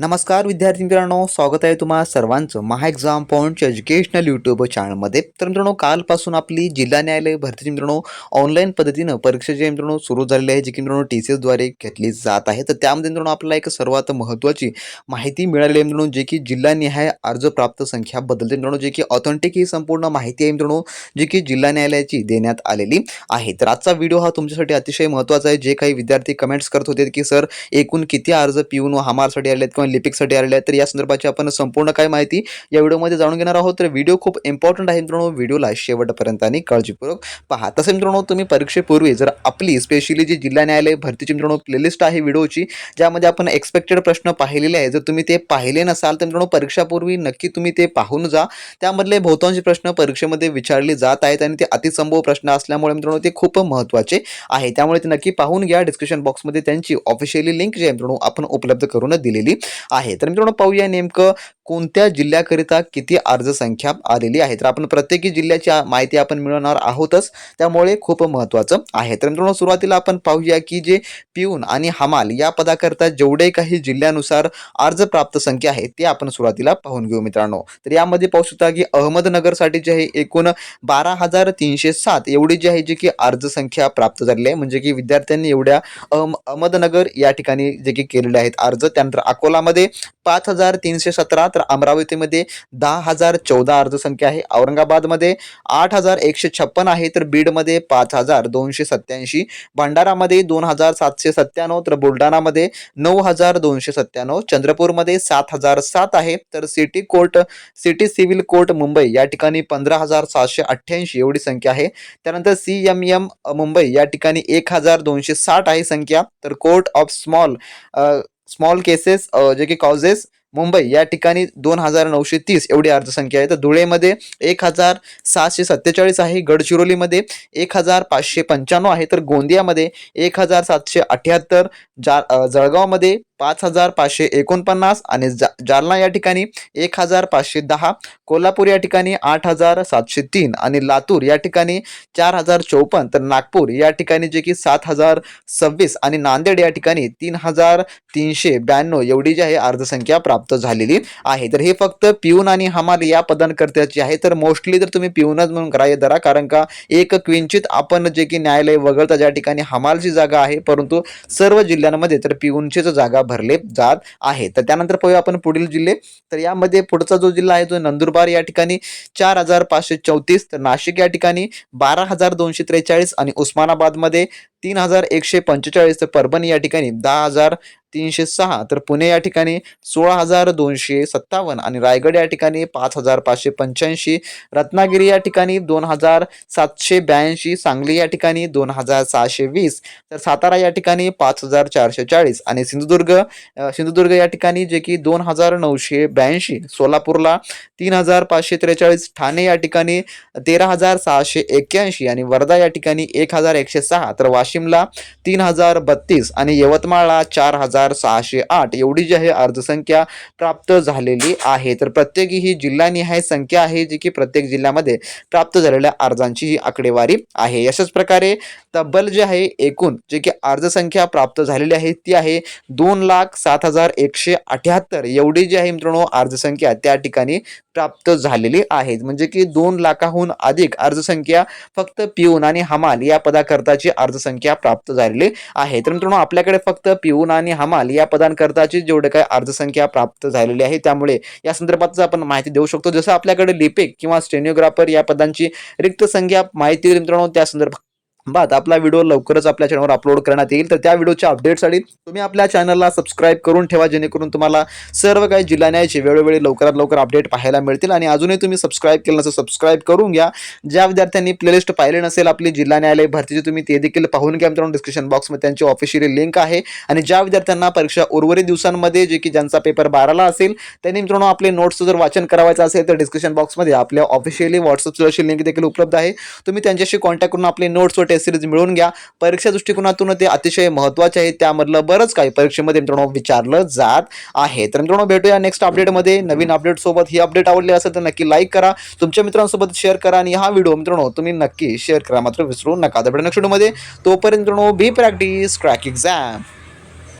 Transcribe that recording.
नमस्कार विद्यार्थी मित्रांनो. स्वागत आहे तुम्हा सर्वांचं महा एक्झाम पॉईंटच्या एज्युकेशनल यूट्यूब चॅनलमध्ये तर मित्रांनो कालपासून आपली जिल्हा न्यायालय भरतीची मित्रांनो ऑनलाईन पद्धतीनं परीक्षा मित्रांनो सुरू झालेली आहे जी की मित्रांनो टी सी एसद्वारे घेतली जात आहे. तर त्यामध्ये मित्रांनो आपल्याला एक सर्वात महत्त्वाची माहिती मिळाली आहे मित्रांनो जे की जिल्हानिहाय अर्ज प्राप्त संख्या बदलते मित्रांनो जे की ऑथेंटिक ही संपूर्ण माहिती आहे मित्रांनो जी की जिल्हा न्यायालयाची देण्यात आलेली आहे. तर आजचा व्हिडिओ हा तुमच्यासाठी अतिशय महत्त्वाचा आहे. जे काही विद्यार्थी कमेंट्स करत होते की सर एकूण किती अर्ज पिऊन हमारसाठी आले आहेत किंवा लिपिकसाठी आलेल्या आहेत तर या संदर्भाची आपण संपूर्ण काय माहिती या व्हिडिओमध्ये जाणून घेणार आहोत. तर व्हिडिओ खूप इम्पॉर्टंट आहे मित्रांनो. व्हिडिओला शेवटपर्यंत आणि काळजीपूर्वक पहा. तसं मित्रांनो तुम्ही परीक्षेपूर्वी जर आपली स्पेशली जी जिल्हा न्यायालय भरतीची मित्रांनो प्लेलिस्ट आहे व्हिडिओची ज्यामध्ये आपण एक्सपेक्टेड प्रश्न पाहिलेले आहे जर तुम्ही ते पाहिले नसाल तर मित्रांनो परीक्षापूर्वी नक्की तुम्ही ते पाहून जा. त्यामधले बहुतांश प्रश्न परीक्षेमध्ये विचारले जात आहेत आणि ते अतिसंभव प्रश्न असल्यामुळे मित्रांनो ते खूप महत्त्वाचे आहे. त्यामुळे ते नक्की पाहून घ्या. डिस्क्रिप्शन बॉक्समध्ये त्यांची ऑफिशियली लिंक जी आहे मित्रांनो आपण उपलब्ध करून दिलेली. आहे. तर मित्रांनो पाहूया नेमकं कोणत्या जिल्ह्याकरिता किती अर्ज संख्या आलेली आहे. तर आपण प्रत्येकी जिल्ह्याची माहिती आपण मिळवणार आहोतच. त्यामुळे खूप महत्त्वाचं आहे. तर मित्रांनो सुरुवातीला आपण पाहूया की जे पिऊन आणि हमाल या पदाकरता जेवढे काही जिल्ह्यानुसार अर्ज प्राप्त संख्या आहे ते आपण सुरुवातीला पाहून घेऊ मित्रांनो. तर यामध्ये पाहू शकता की अहमदनगरसाठी जे आहे एकूण बारा हजार तीनशे सात एवढी जी आहे जी की अर्ज संख्या प्राप्त झालेली आहे. म्हणजे की विद्यार्थ्यांनी एवढ्या अहम अहमदनगर या ठिकाणी जे की केलेले आहेत अर्ज. त्यानंतर अकोला शहरामध्ये पाच हजार तीनशे सतरा तर अमरावतीमध्ये दहा हजार चौदा अर्ज संख्या आहे. औरंगाबादमध्ये आठ हजार एकशे छप्पन आहे तर बीडमध्ये पाच हजार दोनशे सत्याऐंशी भंडारामध्ये दोन हजार सातशे सत्त्याण्णव तर बुलढाणामध्ये नऊ हजार दोनशे सत्त्याण्णव. चंद्रपूरमध्ये सात हजार सात आहे तर city court city civil court Mumbai या ठिकाणी पंधरा हजार सातशे अठ्ठ्याऐंशी एवढी संख्या आहे. त्यानंतर सी एम एम मुंबई या ठिकाणी एक हजार दोनशे साठ आहे संख्या. तर court of small small cases uh, जे की कॉजेस मुंबई या ठिकाणी दोन हजार नऊशे तीस एवढी अर्जसंख्या आहे. तर धुळेमध्ये एक हजार सातशे सत्तेचाळीस आहे. गडचिरोलीमध्ये एक हजार पाचशे पंच्याण्णव आहे. तर गोंदियामध्ये एक हजार सातशे अठ्याहत्तर जा जळगावमध्ये पाच हजार पाचशे एकोणपन्नास आणि जा जालना या ठिकाणी एक हजार पाचशे दहा कोल्हापूर या ठिकाणी आठ हजार सातशे तीन आणि लातूर या ठिकाणी चार हजार चौपन्न तर नागपूर या ठिकाणी जे की सात हजार सव्वीस आणि नांदेड या ठिकाणी तीन हजार तीनशे ब्याण्णव एवढी जी आहे अर्धसंख्या प्राप्त झालेली आहे. तर हे फक्त पिऊन आणि हमाल या पदांकर्त्याची आहे. तर मोस्टली तर तुम्ही पिऊनच म्हणून ग्राह्य धरा कारण का एक क्विंचित आपण जे की न्यायालय वगळता ज्या ठिकाणी हमालची जागा आहे परंतु सर्व जिल्ह्यांमध्ये तर पिऊनचीच जागा भरले जात आहे. तर त्यानंतर पाहूया आपण पुढील जिल्हे. तर यामध्ये पुढचा जो जिल्हा आहे तो नंदुरबार या ठिकाणी चार हजार पाचशे चौतीस तर नाशिक या ठिकाणी बारा हजार दोनशे त्रेचाळीस आणि उस्मानाबादमध्ये तीन हजार एकशे पंचेचाळीस तर परभणी या ठिकाणी दहा हजार तीनशे सहा तर पुणे या ठिकाणी सोळा हजार दोनशे सत्तावन्न आणि रायगड या ठिकाणी पाच हजार पाचशे पंच्याऐंशी. रत्नागिरी या ठिकाणी दोन हजार सातशे ब्याऐंशी. सांगली या ठिकाणी दोन हजार सहाशे वीस. तर सातारा या ठिकाणी पाच हजार चारशे चाळीस. आणि सिंधुदुर्ग सिंधुदुर्ग या ठिकाणी जे की दोन हजार नऊशे ब्याऐंशी. सोलापूरला तीन हजार पाचशे त्रेचाळीस. ठाणे या ठिकाणी तेरा हजार सहाशे एक्क्याऐंशी. आणि वर्धा या ठिकाणी एक हजार एकशे सहा. तर वाशिमला तीन हजार बत्तीस आणि यवतमाळला चार हजार सहाशे आठ एवढी जी आहे अर्जसंख्या प्राप्त झालेली आहे. तर प्रत्येकी ही जिल्हानिहाय संख्या आहे जी की प्रत्येक जिल्ह्यामध्ये प्राप्त झालेल्या अर्जांची ही आकडेवारी आहे. अशाच प्रकारे तब्बल जे आहे एकूण जे की अर्जसंख्या प्राप्त झालेली आहे ती आहे दोन लाख सात हजार एकशे अठ्याहत्तर. एवढी जी आहे मित्रांनो अर्जसंख्या त्या ठिकाणी प्राप्त झालेली आहे. म्हणजे की दोन लाखाहून अधिक अर्जसंख्या फक्त पिऊन आणि हमाल या पदाकरताची अर्जसंख्या प्राप्त झालेली आहे. तर मित्रांनो आपल्याकडे फक्त पिऊन आणि हमाल या पदांकरताची जेवढे काय अर्धसंख्या प्राप्त झालेली आहे त्यामुळे या संदर्भात आपण माहिती देऊ शकतो. जसं आपल्याकडे लिपिक किंवा स्टेनिओग्राफर या पदांची रिक्त संख्या माहिती मित्रांनो त्या संदर्भात बात आपला व्हिडिओ लवकरच आपल्या चॅनलवर अपलोड करण्यात येईल. तर त्या व्हिडिओच्या अपडेटसाठी तुम्ही आपल्या चॅनलला सबस्क्राईब करून ठेवा जेणेकरून तुम्हाला सर्व काही जिल्हा न्यायाचे वेळोवेळी लवकरात लवकर अपडेट पाहायला मिळतील. आणि अजूनही तुम्ही सबस्क्राईब केलं नसेल सबस्क्राईब करून घ्या. ज्या विद्यार्थ्यांनी प्लेलिस्ट पाहिले नसेल आपली जिल्हा न्यायालय भरतीची तुम्ही ते देखील पाहून घ्या मित्रांनो. डिस्क्रिप्शन बॉक्समध्ये त्यांची ऑफिशियली लिंक आहे. आणि ज्या विद्यार्थ्यांना परीक्षा उर्वरित दिवसांमध्ये जे की ज्यांचा पेपर बाराला असेल त्यांनी मित्रांनो आपले नोट्सचं जर वाचन करायचं असेल तर डिस्क्रिप्शन बॉक्समध्ये आपल्या ऑफिशियली व्हॉट्सअपची अशी लिंक देखील उपलब्ध आहे. तुम्ही त्यांच्याशी कॉन्टॅक्ट करून आपले नोट्स व टेस्ट सिरीज मिळवून घ्या. परीक्षा दृष्टिकोनातून ते अतिशय महत्त्वाचे आहे. त्यामधलं बरंच काही परीक्षेमध्ये मित्रांनो विचारलं जात आहे. तर मित्रांनो भेटूया नेक्स्ट अपडेटमध्ये नवीन अपडेट सोबत ही अपडेट आवडली असेल तर नक्की लाईक करा. तुमच्या मित्रांसोबत शेअर करा आणि हा व्हिडिओ मित्रांनो तुम्ही नक्की शेअर करा. मात्र विसरू नका. तर नेक्स्ट व्हिडिओमध्ये तोपर्यंत मित्रांनो बी प्रॅक्टिस क्रॅक एक्झाम